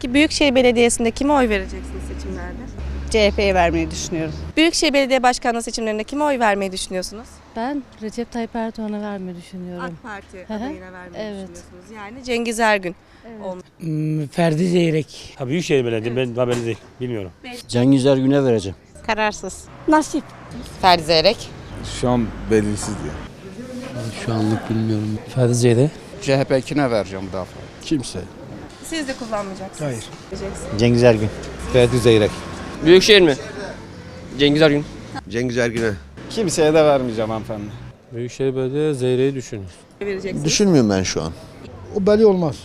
Peki Büyükşehir Belediyesi'nde kime oy vereceksiniz seçimlerde? CHP'ye vermeyi düşünüyorum. Büyükşehir Belediye Başkanlığı seçimlerinde kime oy vermeyi düşünüyorsunuz? Ben Recep Tayyip Erdoğan'a vermeyi düşünüyorum. AK Parti hı. adayına vermeyi Evet. düşünüyorsunuz. Yani Cengiz Ergün. Hmm, Ferdi Zeyrek. Ha Büyükşehir Belediye ben haberiniz değil. Bilmiyorum. Cengiz Ergün'e vereceğim. Kararsız. Nasip. Ferdi Zeyrek. Şu an belirsiz diye. Şu anlık bilmiyorum. Ferdi Zeyrek. CHP'kine vereceğim daha fazla. Kimse. Siz de kullanmayacaksınız. Hayır. Cengiz Ergün. Ferdi Zeyrek. Büyükşehir mi? Cengiz Ergün. Cengiz Ergün'e. Kimseye de vermeyeceğim hanımefendi. Büyükşehir Belediye Zeyrek'i. Vereceksiniz. Düşünmüyorum ben şu an. O belli olmaz.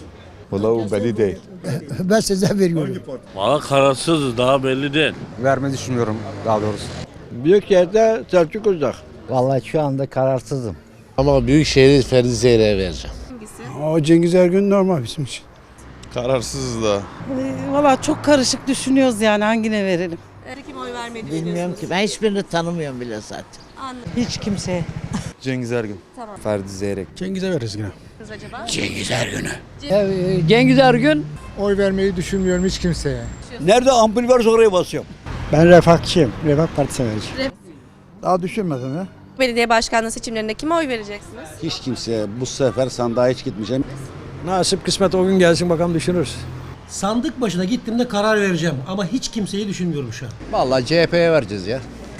Valla o belli değil. Ben size veriyorum. Valla kararsız daha belli değil. Verme düşünmüyorum daha doğrusu. Büyükşehir'de Selçuk Özdağ. Vallahi şu anda kararsızım. Ama Büyükşehir'i Ferdi Zeyrek'e vereceğim. O Cengiz Ergün normal bizim için. Kararsızız da. Valla çok karışık düşünüyoruz yani hangine verelim. Kime oy vermeyi düşünüyorsunuz? Ben hiçbirini tanımıyorum bile zaten. Anladım. Hiç kimseye. Cengiz Ergün. Tamam. Ferdi Zeyrek. Cengiz'e veririz yine. acaba? Cengiz Ergün. Oy vermeyi düşünmüyorum hiç kimseye. Nerede ampul varsa oraya basıyorum. Ben refahçıyım. Refah Partisi'ne vereceğim. Daha düşünmedim ya. Belediye başkanlığı seçimlerinde kime oy vereceksiniz? Hiç kimseye bu sefer sandığa hiç gitmeyeceğim. Nasip kısmet o gün gelsin bakalım düşünürüz. Sandık başına gittiğimde karar vereceğim ama hiç kimseyi düşünmüyorum şu an. Vallahi CHP'ye vereceğiz ya.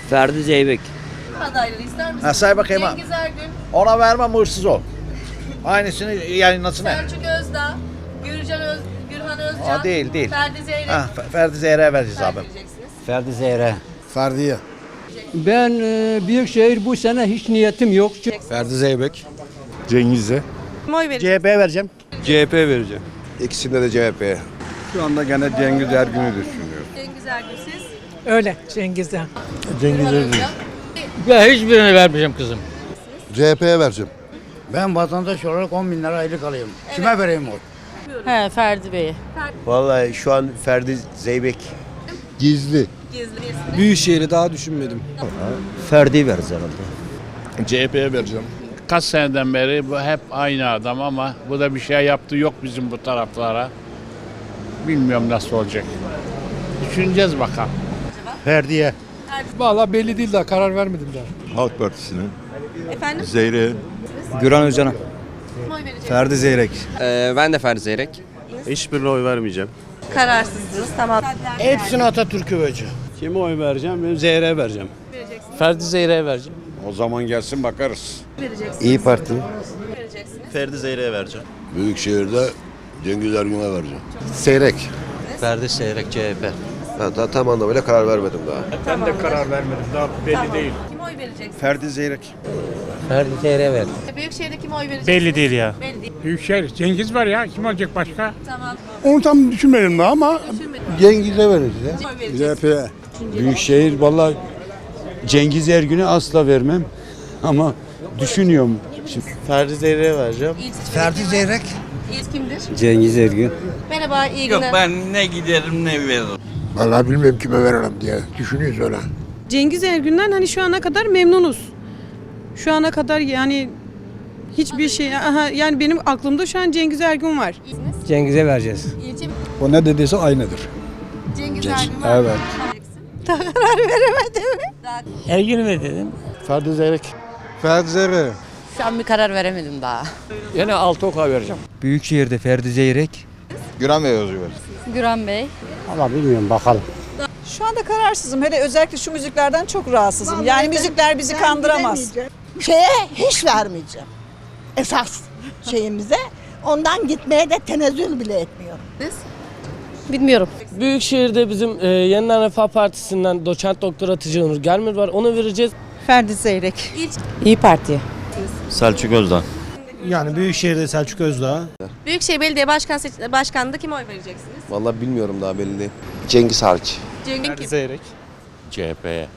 Ferdi Zeybek. Adayları ister misiniz? Ha say bakayım ha. Cengiz Ergün, Ona vermem hırsız o. Aynısını yani nasıl ne? Selçuk Özdağ, Gürcan Öz, Gürhan Özcan, Ha, değil, değil. Ferdi Zeyrek. Ha, Ferdi Zeyrek'e vereceğiz abi. vereceksiniz. Ferdi Zeyrek'e. Ferdi'ye. Ben e, Büyükşehir bu sene hiç niyetim yok. Ferdi Zeybek. Cengiz'e. Oy? CHP'ye vereceğim. CHP vereceğim. İkisinde de CHP'ye. Şu anda gene Cengiz Ergün'ü düşünüyorum. Cengiz Ergün siz? Öyle Cengiz'den. Cengiz Özcan. Ben hiçbirine vermeyeceğim kızım. CHP'ye vereceğim. Ben vatandaş olarak 10 bin lira aylık alıyorum. Kime vereyim oy? He Ferdi Bey'e. Vallahi şu an Ferdi Zeybek. Gizli. Gizli. Büyükşehir'i daha düşünmedim. Ferdi veririz herhalde. CHP'ye vereceğim. Kaç seneden beri bu hep aynı adam ama bu da bir şey yaptı yok bizim bu taraflara. Bilmiyorum nasıl olacak. Düşüneceğiz bakalım. Ferdi'ye. Valla belli değil daha karar vermedim daha. Halk Partisi'ne. Efendim? Zeyrek'e. Güran Özcan'a. Ferdi Zeyrek. Ee, ben de Ferdi Zeyrek. Hiçbirine oy vermeyeceğim. Kararsızsınız. Tamam. Hepsini Atatürk'e vereceğim. Kime oy vereceğim? Ben Zeyrek'e vereceğim. Ferdi Zeyrek'e vereceğim. O zaman gelsin bakarız. Vereceksiniz. İyi Parti. Vereceksiniz. Ferdi Zeyrek'e vereceğim. Büyükşehir'de Cengiz Ergün'e vereceğim. Seyrek. Ferdi Seyrek CHP. Ben daha tam anlamıyla karar vermedim daha. Ben de karar vermedim daha belli değil. Kime oy vereceksiniz? Ferdi Zeyrek. Ferdi Zeyrek'e ver. Büyükşehir'de kime oy vereceksiniz? Belli değil ya. Belli değil. Büyükşehir Cengiz var ya kim olacak başka? Tamam. Onu tam düşünmedim daha ama Cengiz'e vereceksiniz? CHP'ye. Büyükşehir valla Cengiz Ergün'e asla vermem. Ama düşünüyorum. Şimdi Ferdi Zeyrek'e vereceğim. Ferdi? Zeyrek. İlk kimdir? Cengiz Ergün. Merhaba, iyi günler. ben ne giderim ne veririm. Vallahi bilmiyorum kime verelim diye. Düşünüyoruz öyle. Cengiz Ergün'den hani şu ana kadar memnunuz. Şu ana kadar yani hiçbir şey aha, yani benim aklımda şu an Cengiz Ergün var. Cengiz'e vereceğiz. İlçe O ne dediyse aynıdır. Cengiz Ergün var. Evet. Daha karar veremedim. Daha Ergün mü dedim? Ferdi Zeyrek. Ferdi Zeyrek. Şu an bir karar veremedim daha. Yine altı oka vereceğim. Büyükşehir'de Ferdi Zeyrek. Güran Bey yazıyor. Güran Bey. Valla bilmiyorum bakalım. Şu anda kararsızım. Hele özellikle şu müziklerden çok rahatsızım. yani müzikler bizi kandıramaz. şeye hiç vermeyeceğim. Esas şeyimize. Ondan gitmeye de tenezzül bile etmiyorum. Bilmiyorum. Büyükşehir'de bizim e, Yeniden Refah Partisi'nden doçent doktor Hatice Onur Gelmir var. Onu vereceğiz. Ferdi Zeyrek. İyi Parti. Selçuk Özdağ. Yani Büyükşehir'de Selçuk Özdağ. Büyükşehir Belediye Başkan seç Başkanlığı'nda kime oy vereceksiniz? Vallahi bilmiyorum daha belli değil. Cengiz hariç. Cengiz kim? Zeyrek. CHP'ye.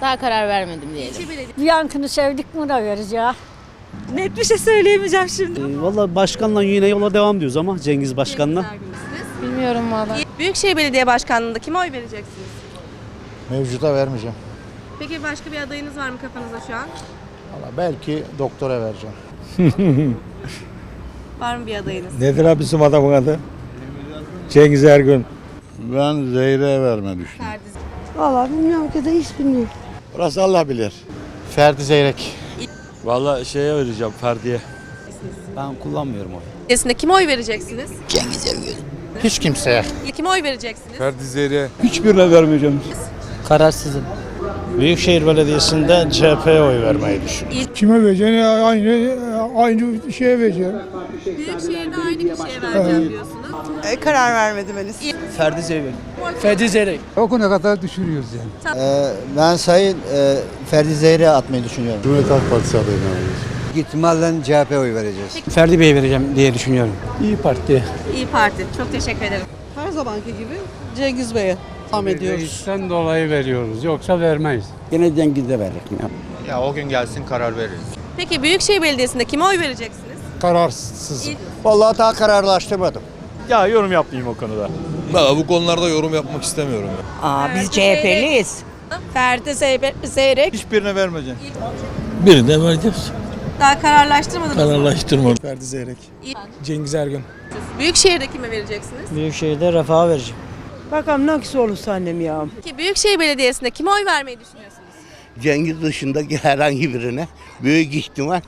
Daha karar vermedim diyelim. Yankını sevdik mi da veririz ya. Net bir şey söyleyemeyeceğim şimdi. Ee, Valla başkanla yine yola devam diyoruz ama Cengiz Başkan'la. Cengiz. Bilmiyorum valla. Büyükşehir Belediye Başkanlığı'nda kime oy vereceksiniz? Mevcuda vermeyeceğim. Peki başka bir adayınız var mı kafanızda şu an? Valla belki doktora vereceğim. Var mı bir adayınız? Nedir abi bizim adamın adı? Cengiz Ergün. Ben Zeyre'ye verme düşünüyorum. Valla bilmiyorum ki de hiç bilmiyorum. Orası Allah bilir. Ferdi Zeyrek. Valla şeye vereceğim Ferdi'ye. Ben kullanmıyorum oy. Belediyesi'nde kime oy vereceksiniz? Hiç kimseye. Kime oy vereceksiniz? Ferdi Zeyre. Hiçbirine vermeyeceğim. Kararsızım. Büyükşehir Belediyesi'nde CHP'ye oy vermeyi düşünüyorum. Kime vereceğini aynı aynı şeye vereceğim. Büyükşehir'de aynı kişiye vereceğim diyorsunuz. karar vermedim henüz. Ferdi Zeyrek. Ferdi Zeyrek. Okuna kadar düşürüyoruz yani. ben Sayın e, Ferdi Zeyrek'e atmayı düşünüyorum. Cumhuriyet Halk Partisi adayına vereceğiz. İhtimalle CHP oy vereceğiz. Ferdi Bey vereceğim diye düşünüyorum. İyi Parti. İyi Parti. Çok teşekkür ederim. Her zamanki gibi Cengiz Bey'e devam ediyoruz. dolayı veriyoruz. Yoksa vermeyiz. Yine Cengiz'e verdik. Ya o gün gelsin karar veririz. Peki Büyükşehir Belediyesi'nde kime oy vereceksiniz? Kararsız. Vallahi daha kararlaştırmadım. Ya yorum yapmayayım o konuda. Valla bu konularda yorum yapmak istemiyorum. Aa, biz CHP'liyiz. Ferdi Zeyrek. Hiçbirine vermeyeceğim. Birine vereceğiz. Daha kararlaştırmadınız mı? Kararlaştırma. Ferdi Zeyrek. İyi. Cengiz Ergün. Büyükşehir'de kime vereceksiniz? Büyükşehir'de Refah'a vereceğim. Bakalım hangisi olursa annem ya. Peki Büyükşehir Belediyesi'nde kime oy vermeyi düşünüyorsunuz? Cengiz dışındaki herhangi birine büyük ihtimal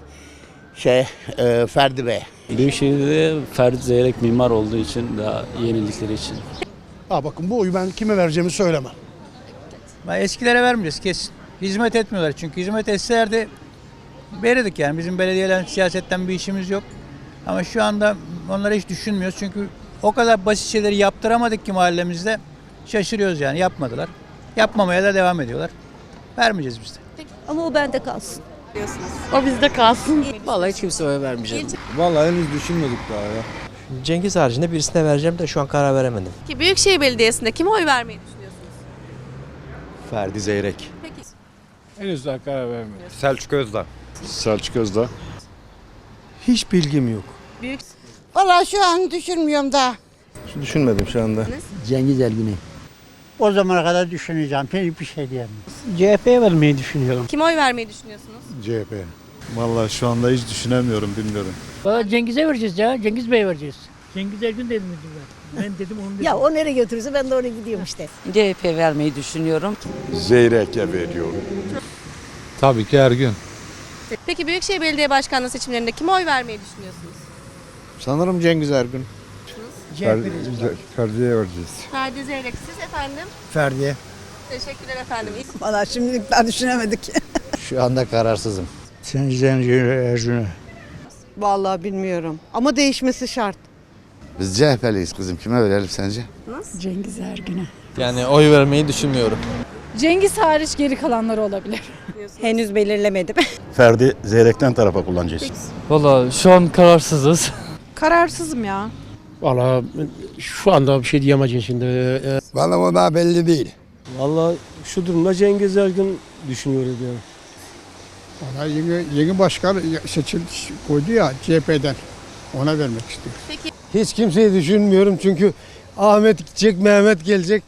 şey e, Ferdi Bey. Büyükşehir'de Ferdi Zeyrek mimar olduğu için daha yenilikleri için. Ha bakın bu oyu ben kime vereceğimi söylemem. Ben eskilere vermeyeceğiz kesin. Hizmet etmiyorlar çünkü hizmet etselerdi verirdik yani. Bizim belediyeler siyasetten bir işimiz yok. Ama şu anda onları hiç düşünmüyoruz çünkü o kadar basit şeyleri yaptıramadık ki mahallemizde. Şaşırıyoruz yani yapmadılar. Yapmamaya da devam ediyorlar. Vermeyeceğiz biz de. Ama o bende kalsın. O bizde kalsın. Vallahi hiç kimse oy vermeyeceğim. Vallahi henüz düşünmedik daha ya. Cengiz haricinde birisine vereceğim de şu an karar veremedim. Peki Büyükşehir Belediyesi'nde kime oy vermeyi düşünüyorsunuz? Ferdi Zeyrek. Peki Henüz daha karar vermedik. Selçuk Özdağ. Selçuk Özdağ. Hiç bilgim yok. Büyük Valla şu an düşünmüyorum da. Düşünmedim şu anda. Cengiz Ergün'ü. O zamana kadar düşüneceğim. Pek bir şey diyemem. CHP'ye vermeyi düşünüyorum. kime oy vermeyi düşünüyorsunuz? CHP. Vallahi şu anda hiç düşünemiyorum bilmiyorum. Valla Cengiz'e vereceğiz ya. Cengiz Bey vereceğiz. Cengiz Ergün dedim ben. Ben dedim onu dedim. Ya o nereye götürürse ben de oraya gidiyorum işte. CHP vermeyi düşünüyorum. Zeyrek'e veriyorum. Tabii ki Ergün. Peki Büyükşehir Belediye Başkanlığı seçimlerinde kime oy vermeyi düşünüyorsunuz? Sanırım Cengiz Ergün. Ferdi'ye vereceğiz. Ferdi Zeyrek siz efendim. Ferdi'ye. Teşekkürler efendim. Valla şimdilik daha düşünemedik. Şu anda kararsızım. Sen Cengiz Ergün'ü. Vallahi bilmiyorum ama değişmesi şart. Biz CHP'liyiz kızım. Kime verelim sence? Cengiz Ergün'e. Yani oy vermeyi düşünmüyorum. Cengiz hariç geri kalanları olabilir. Henüz belirlemedim. Ferdi Zeyrek'ten tarafa kullanacağız. Valla şu an kararsızız. Kararsızım ya. Valla şu anda bir şey diyemeyeceğim şimdi. Valla o daha belli değil. Valla şu durumda Cengiz Ergün düşünüyoruz yani. Ona yeni, yeni başkan seçil koydu ya CHP'den. Ona vermek istiyor. Peki Hiç kimseyi düşünmüyorum çünkü Ahmet gidecek, Mehmet gelecek.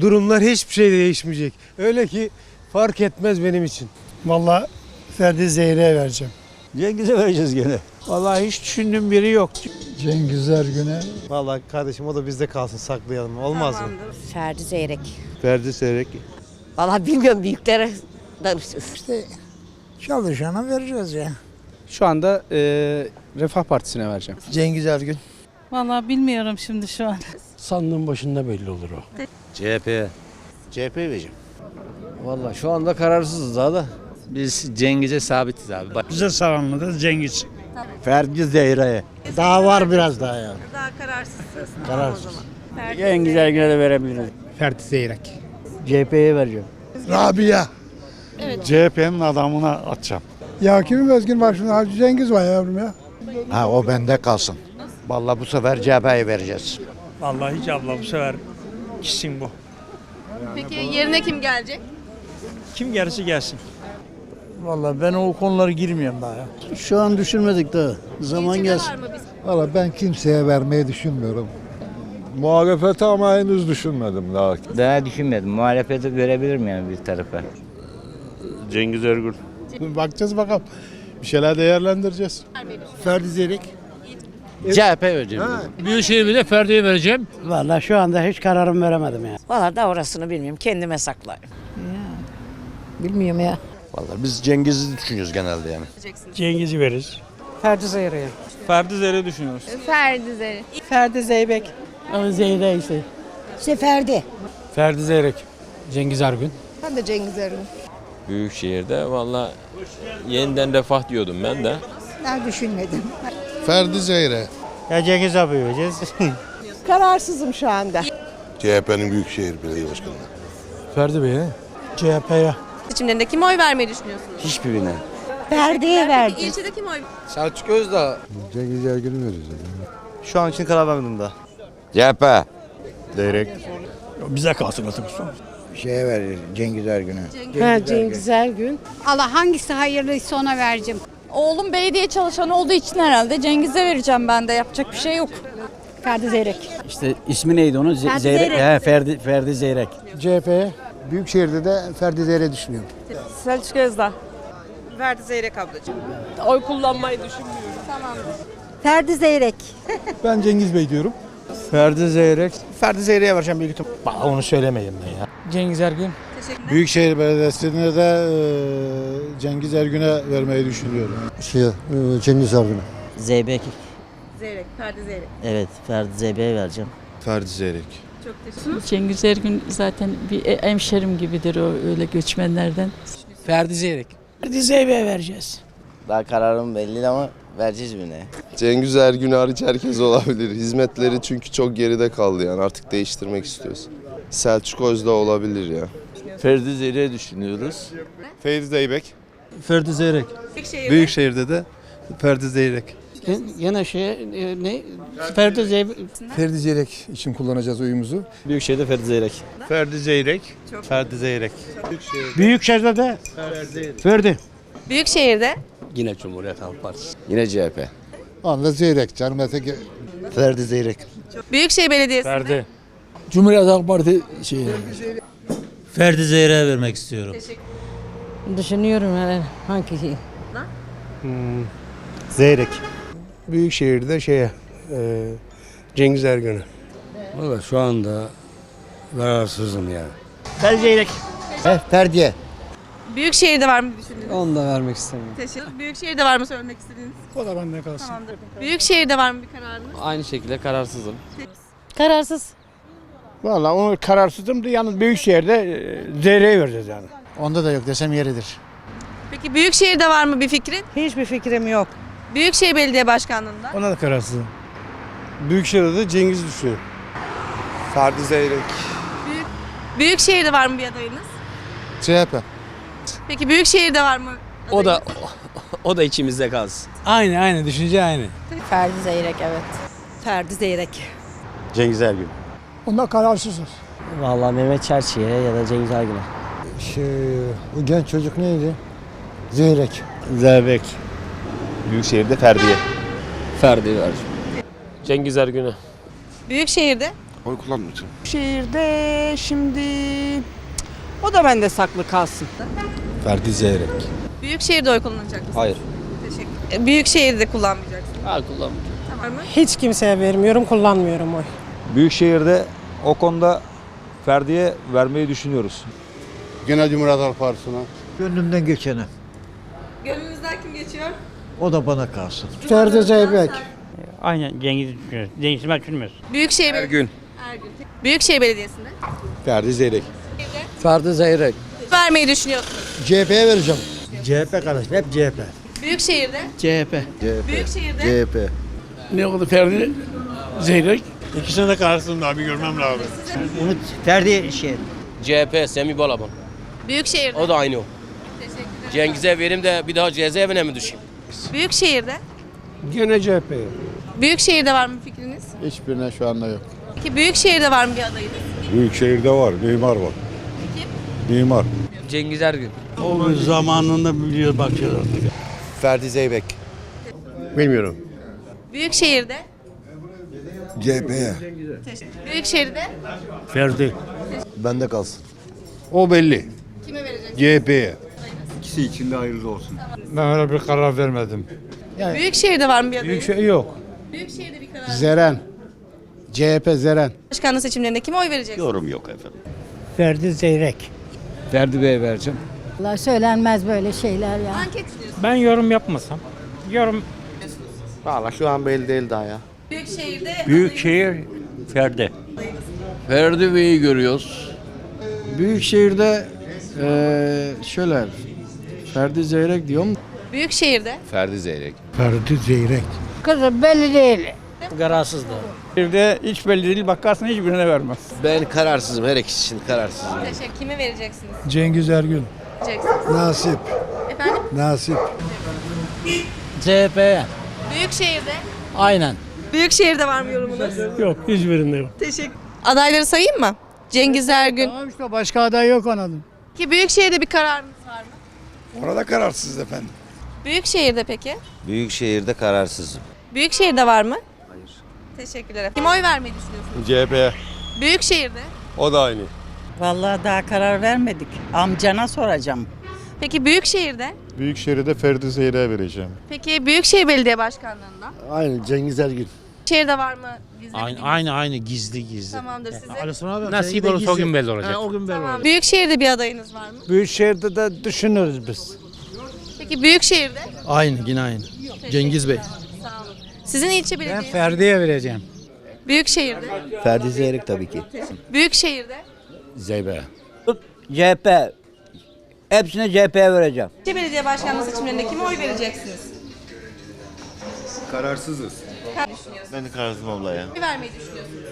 Durumlar hiçbir şey değişmeyecek. Öyle ki fark etmez benim için. Vallahi Ferdi Zeyrek'e vereceğim. Cengiz'e vereceğiz gene. Vallahi hiç düşündüğüm biri yok. Cengiz Ergün'e. Vallahi kardeşim o da bizde kalsın saklayalım. Olmaz mı? Ferdi Zeyrek. Ferdi Zeyrek. Valla bilmiyorum büyüklere danışırız. Çalışana vereceğiz ya. Şu anda e, Refah Partisi'ne vereceğim. Cengiz Ergün. Valla bilmiyorum şimdi şu an. Sandığın başında belli olur o. CHP'ye. CHP'ye vereceğim. Vallahi şu anda kararsızız daha da. Biz Cengiz'e sabitiz abi. Bak. Bize sağlamlığı Cengiz. Ferdi Zeyrek'e. Daha var biraz daha ya. Daha kararsızsınız. Kararsız. Ferdi Cengiz Ergün'e de verebiliriz. Ferdi Zeyrek. CHP'ye vereceğim. Rabia. CHP'nin adamına atacağım. Ya kimin özgün var şunda? Hacı Cengiz var yavrum ya. Ha o bende kalsın. Vallahi bu sefer CHP'ye vereceğiz. Vallahi hiç abla bu sefer kişin bu. Peki yerine kim gelecek? Kim gelirse gelsin. Vallahi ben o konulara girmiyorum daha ya. Şu an düşünmedik daha. İlçede var mı biz? Valla ben kimseye vermeyi düşünmüyorum. Muhalefete ama henüz düşünmedim daha. Daha düşünmedim. Muhalefeti görebilirim yani bir tarafa. Cengiz Ergün. Bakacağız bakalım. Bir şeyler değerlendireceğiz. Ferdi Zeyrek. CHP vereceğim. Büyükşehir'de Ferdi'ye vereceğim. Vallahi şu anda hiç kararımı veremedim ya. Valla da orasını bilmiyorum. Kendime saklayayım. Bilmiyorum ya. Vallahi biz Cengiz'i düşünüyoruz genelde yani. Cengiz'i veririz. Ferdi Zeyre'ye. Ferdi Zer'i düşünüyoruz. Ferdi Zeri. Ferdi Zeybek. Zeyre işte. Seferdi. Ferdi Zeyrek. Cengiz Ergün. Ben de Cengiz Ergün. Büyükşehir'de valla yeniden refah diyordum ben de. Ben düşünmedim. Ferdi Zeyre. Ya Cengiz abi vereceğiz. Kararsızım şu anda. CHP'nin Büyükşehir Belediye Başkanı. Ferdi Bey'e. CHP'ye. Seçimlerinde kime oy vermeyi düşünüyorsunuz? Hiçbirine. Ferdi'ye verdim. İlçede kim oy Selçuk Özdağ. Cengiz Ergün'ü vereceğiz. Şu an için karar vermedim daha. CHP. Zeyrek. Bize kalsın artık. Şeye verir Cengiz Ergün'e. Ha, Cengiz Ergün. Allah hangisi hayırlıysa ona vereceğim. Oğlum belediye çalışanı olduğu için herhalde Cengiz'e vereceğim ben de. Yapacak bir şey yok. Ferdi Zeyrek. İşte ismi neydi onun? Ferdi Zeyrek. He, Ferdi, Ferdi Zeyrek. CHP'ye. Büyükşehir'de de Ferdi Zeyre düşünüyorum. Selçuk Özdağ. Ferdi Zeyrek ablacığım. Oy kullanmayı düşünmüyorum. Ferdi Zeyrek. Ben Cengiz Bey diyorum. Ferdi Zeyrek. Ferdi Zeyre'ye vereceğim büyük ihtimal. Bak onu söylemeyeyim ben ya. Cengiz Ergün. Büyükşehir Belediyesi'ne de Cengiz Ergün'e vermeyi düşünüyorum. Şey, Cengiz Ergün'e. Zeybek. Zeyrek, Ferdi Zeyrek. Evet Ferdi Zeybek'e vereceğim. Ferdi Zeyrek. Çok teşekkür Cengiz Ergün zaten bir hemşerim gibidir o öyle göçmenlerden. Ferdi Zeyrek. Ferdi Zeybek'e vereceğiz. Daha kararım belli ama vereceğiz birine. Cengiz Ergün hariç herkes olabilir. Hizmetleri çünkü çok geride kaldı yani artık değiştirmek istiyoruz. Selçuk Özdağ olabilir ya. Ferdi Zeyre düşünüyoruz. Ferdi Zeybek. Ferdi Zeyrek. Büyükşehir'de. Büyükşehir'de de Ferdi Zeyrek. Yine şey ne? Ferdi Zeyrek. Ferdi Zeyrek için kullanacağız oyumuzu. Büyükşehir'de Ferdi Zeyrek. Ferdi Zeyrek. Ferdi Zeyrek. Büyükşehir'de de Ferdi. Büyükşehir'de. Yine Cumhuriyet Halk Partisi. Yine CHP. Anla Zeyrek. Canım Ferdi Zeyrek. Büyükşehir Belediyesi'nde. Ferdi. Cumhuriyet Halk Parti şey. Ferdi Zeyrek'e vermek istiyorum. Düşünüyorum yani hangisi? Zeyrek. Büyükşehir'de şeye Cengiz Ergün'e. Valla şu anda kararsızım ya. Ferdi Zeyrek. Ferdi'ye. Büyükşehir'de var mı düşündüğünüz? Onu da vermek istemiyorum. Teşekkür Büyükşehir'de var mı söylemek istediğiniz? O da bende kalsın. Tamamdır. Büyükşehir'de var mı bir kararınız? Aynı şekilde kararsızım. Kararsız. Valla onu kararsızım da yalnız Büyükşehir'de e, Zeyrek'e vereceğiz yani. Onda da yok desem yeridir. Peki Büyükşehir'de var mı bir fikrin? Hiçbir fikrim yok. Büyükşehir Belediye Başkanlığı'nda. Ona da kararsızım. Büyükşehir'de de Cengiz düşünüyorum. Ferdi Zeyrek. Büyükşehir'de var mı bir adayınız? CHP. Peki Büyükşehir'de var mı? O da o da içimizde kalsın. Aynı aynı düşünce aynı. Ferdi Zeyrek evet. Ferdi Zeyrek. Cengiz Ergün. Onda kararsızız. Vallahi Mehmet Çerçi'ye ya da Cengiz Ergün'e. Şey, o genç çocuk neydi? Zeyrek. Zeybek. Büyükşehir'de Ferdi'ye. Ferdi vereceğim. Cengiz Ergün'e. Büyükşehir'de. Oy kullanmayacağım. Şehirde şimdi o da bende saklı kalsın. Ferdi Zeyrek. Büyükşehir'de oy kullanacak mısınız? Hayır. Teşekkür. E, Büyükşehir'de kullanmayacaksınız. Ha kullanmayacağım. Var mı? Hiç kimseye vermiyorum, kullanmıyorum oy. Büyükşehir'de o konuda Ferdi'ye vermeyi düşünüyoruz. Gene Cumhuriyet Halk Partisi'ne. Gönlümden geçeni. Gönlünüzden kim geçiyor? O da bana kalsın. Ferdi Zeybek. Aynen Cengiz düşünüyoruz. Cengiz ben düşünmüyoruz. Büyükşehir Ergün. Ergün. Büyükşehir Belediyesi'nde. Ferdi Zeyrek. Ferdi Zeyrek. Vermeyi düşünüyorsunuz. CHP'ye vereceğim. CHP kardeşim hep CHP. Büyükşehir'de. CHP. Büyükşehir'de. CHP. Ne oldu Ferdi Zeyrek? İkisine de kararsızım bir görmem lazım. Umut Ferdi şey. CHP Semih Balaban. Büyükşehir'de. O da aynı o. Cengiz'e verim de bir daha cezaevine mi düşeyim? Büyükşehir'de. Gene CHP. Büyükşehir'de var mı fikriniz? Hiçbirine şu anda yok. Peki Büyükşehir'de var mı bir adayınız? Büyükşehir'de var. Mimar var. Mimar. Cengiz Ergün. O zamanında biliyor bakıyorlar. Ferdi Zeybek. Bilmiyorum. Büyükşehir'de. CHP'ye. Büyükşehir'de. Ferdi. Bende kalsın. O belli. Kime vereceksiniz? CHP'ye. İkisi için de hayırlı olsun. Ben öyle bir karar vermedim. Büyükşehir'de var mı bir adayınız? Büyükşehir yok. Büyükşehir'de bir karar. Zeren. CHP Zeren. Başkanlık seçimlerinde kime oy vereceksiniz? Yorum yok efendim. Ferdi Zeyrek. Ferdi Bey'e vereceğim. Allah söylenmez böyle şeyler ya. Anket diyorsunuz. Ben yorum yapmasam. Yorum Valla şu an belli değil daha ya. Büyükşehir'de Büyükşehir Ferdi. Ferdi Bey'i görüyoruz. Büyükşehir'de eee şöyle Ferdi Zeyrek diyorum. Büyükşehir'de Ferdi Zeyrek. Ferdi Zeyrek. Kızım belli değil. Kararsızdı. Bir de hiç belli değil bakarsın hiçbirine vermez. Ben kararsızım her ikisi için kararsızım. teşekkür kime vereceksiniz? Cengiz Ergün. Vereceksiniz. Nasip. Efendim? Nasip. CHP. Büyükşehir'de. Aynen. Büyükşehir'de var mı yorumunuz? Yok hiçbirinde yok. Teşekkür. Adayları sayayım mı? Cengiz Ergün. Tamam işte başka aday yok anladım. Ki Büyükşehir'de bir kararınız var mı? Orada kararsız efendim. Büyükşehir'de peki? Büyükşehir'de kararsızım. Büyükşehir'de var mı? Hayır. Teşekkürler. Kime oy vermeyi düşünüyorsunuz? CHP. Büyükşehir'de. O da aynı. Vallahi daha karar vermedik. Amcana soracağım. Peki Büyükşehir'de? Büyükşehir'de Ferdi Zeyrek'e vereceğim. Peki Büyükşehir Belediye Başkanlığında? Aynı Cengiz Ergün. Şehirde var mı? Gizli Aynı bilginiz? aynı aynı gizli gizli. Tamamdır size. Nasip olursa o gün belli olacak. o gün Tamam. Büyükşehir'de bir adayınız var mı? Büyükşehir'de de düşünürüz biz. Peki Büyükşehir'de? Aynı yine aynı. Cengiz Bey. Sağ olun. Sizin ilçe belediyesi? Ferdi'ye vereceğim. Büyükşehir'de? Ferdi Zeyrek tabii ki. Büyükşehir'de? Zeybe. CHP. Hepsine CHP'ye vereceğim. İlçe belediye başkanlığı seçimlerinde kime oy vereceksiniz? Kararsızız. Düşünüyorsunuz? Ben de kararsızım abla ya. Kim vermeyi düşünüyorsunuz?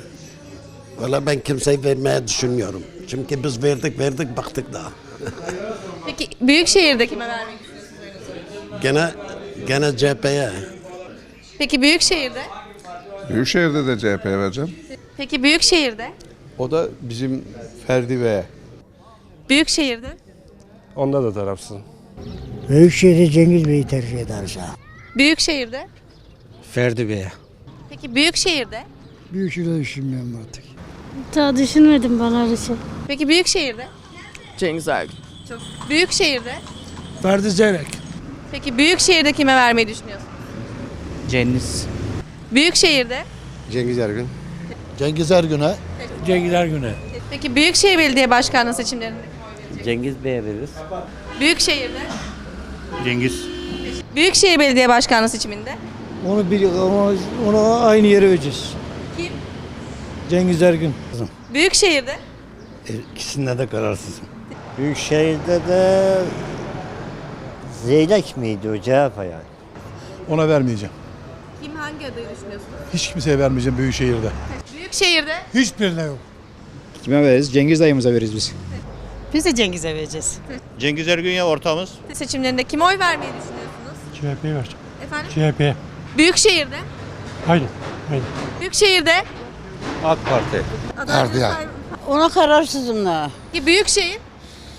Valla ben kimseyi vermeye düşünmüyorum. Çünkü biz verdik verdik baktık daha. Peki Büyükşehir'de kime vermeyi düşünüyorsunuz? Gene gene CHP'ye. Peki Büyükşehir'de? Büyükşehir'de de CHP'ye vereceğim. Peki Büyükşehir'de? O da bizim Ferdi Bey'e. Büyükşehir'de? Onda da tarafsız. Büyükşehir'de Cengiz Bey'i tercih ederiz ha. Büyükşehir'de? Ferdi Bey. Peki Büyükşehir'de? Büyükşehir'de düşünmüyorum artık. Daha düşünmedim bana öyle şey. Peki Büyükşehir'de? Cengiz Ergün. Çok. Büyükşehir'de? Ferdi Zeyrek. Peki Büyükşehir'de kime vermeyi düşünüyorsunuz? Cengiz. Büyükşehir'de? Cengiz Ergün. Cengiz Ergün'e. Cengiz Ergün'e. Peki Büyükşehir Belediye Başkanlığı seçimlerinde? Cengiz Bey'e veririz. Büyükşehir'de? Cengiz. Büyükşehir Belediye Başkanlığı seçiminde? Onu bir onu, onu aynı yere vereceğiz. Kim? Cengiz Ergün. Büyükşehir'de? İkisinde de kararsızım. Büyükşehir'de de Zeyrek miydi o CHP yani? Ona vermeyeceğim. Kim hangi adayı düşünüyorsunuz? Hiç kimseye vermeyeceğim Büyükşehir'de. Büyükşehir'de? Hiçbirine yok. Kime veririz? Cengiz dayımıza veririz biz. Biz de Cengiz'e vereceğiz. Cengiz Ergün ya ortağımız. Seçimlerinde kime oy vermeyi düşünüyorsunuz? CHP'ye vereceğim. Efendim? CHP'ye. Büyükşehir'de? Hayır. Büyükşehir'de? AK Parti. Say- Ona kararsızım da. Peki Büyükşehir?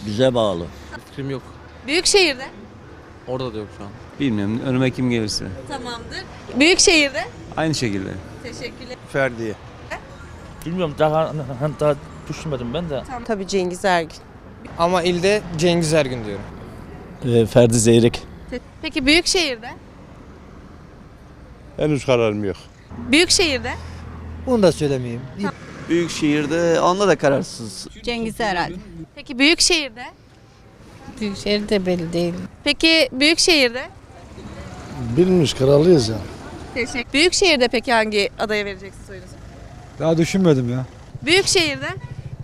Bize bağlı. Fikrim yok. Büyükşehir'de? Orada da yok şu an. Bilmiyorum. Önüme kim gelirse. Tamamdır. Büyükşehir'de? Aynı şekilde. Teşekkürler. Ferdi'ye. Bilmiyorum daha daha düşünmedim ben de. Tabii Cengiz Ergün. Ama ilde Cengiz Ergün diyorum. Ee, Ferdi Zeyrek. Peki Büyükşehir'de? Henüz kararım yok. Büyükşehir'de? Bunu da söylemeyeyim. Büyükşehir'de onda da kararsız. Cengiz herhalde. Peki Büyükşehir'de? Büyükşehir de belli değil. Peki Büyükşehir'de? Bilmiş kralıyız ya. Teşekkür. Büyükşehir'de peki hangi adaya vereceksiniz oyunuzu? Daha düşünmedim ya. Büyükşehir'de?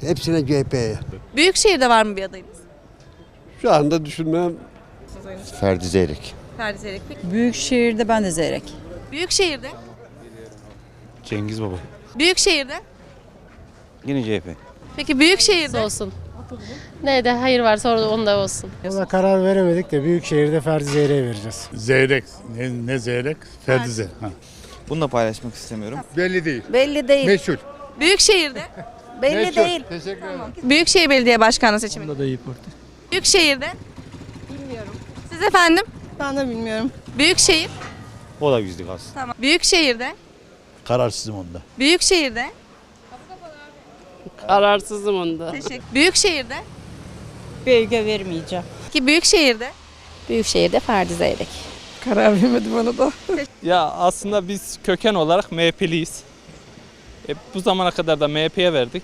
Hepsine CHP'ye. Büyükşehir'de var mı bir adayınız? Şu anda düşünmem. Ferdi Zeyrek. Ferdi Zeyrek. Peki Büyükşehir'de ben de Zeyrek. Büyükşehir'de? Cengiz Baba. Büyükşehir'de? Yine CHP. Peki Büyükşehir'de? Olsun. Ne de hayır varsa orada onda olsun. Valla karar veremedik de Büyükşehir'de Ferdi Zeyrek'e vereceğiz. Zeyrek. Ne, ne Zeyrek? Ferdi Zeyrek. Ha. Bunu da paylaşmak istemiyorum. Belli değil. Belli değil. Meçhul. Büyükşehir'de? Belli değil. Teşekkür ederim. Büyükşehir Belediye Başkanlığı seçiminde. da iyi parti. Büyükşehir'de? Bilmiyorum. Siz efendim? Ben de bilmiyorum. Büyükşehir? O da gizli kalsın. Tamam. Büyükşehir'de? Kararsızım onda. Büyükşehir'de? Kararsızım onda. Teşekkür. Büyükşehir'de? Bölge vermeyeceğim. Peki Büyükşehir'de? Büyükşehir'de Ferdi Zeyrek. Karar vermedim ona da. Ya aslında biz köken olarak MHP'liyiz. E, bu zamana kadar da MHP'ye verdik.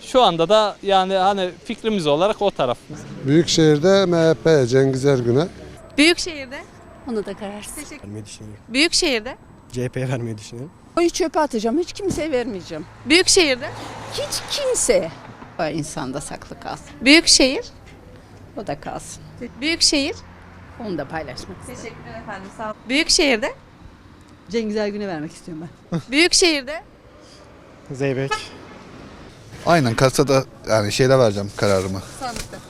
Şu anda da yani hani fikrimiz olarak o taraf. Büyükşehir'de MHP Cengiz Ergün'e. Büyükşehir'de. Onu da kararsız. Vermeyi düşünüyorum. Büyükşehir'de. CHP'ye vermeyi düşünüyorum. Oyu çöpe atacağım. Hiç kimseye vermeyeceğim. Büyükşehir'de. Hiç kimseye. O insanda saklı kalsın. Büyükşehir. O da kalsın. Büyükşehir. Onu da paylaşmak Teşekkürler efendim sağ olun. Büyükşehir'de. Cengiz Ergün'e vermek istiyorum ben. Büyükşehir'de. Zeybek. Aynen kasada yani şeyde vereceğim kararımı. Sandıkta.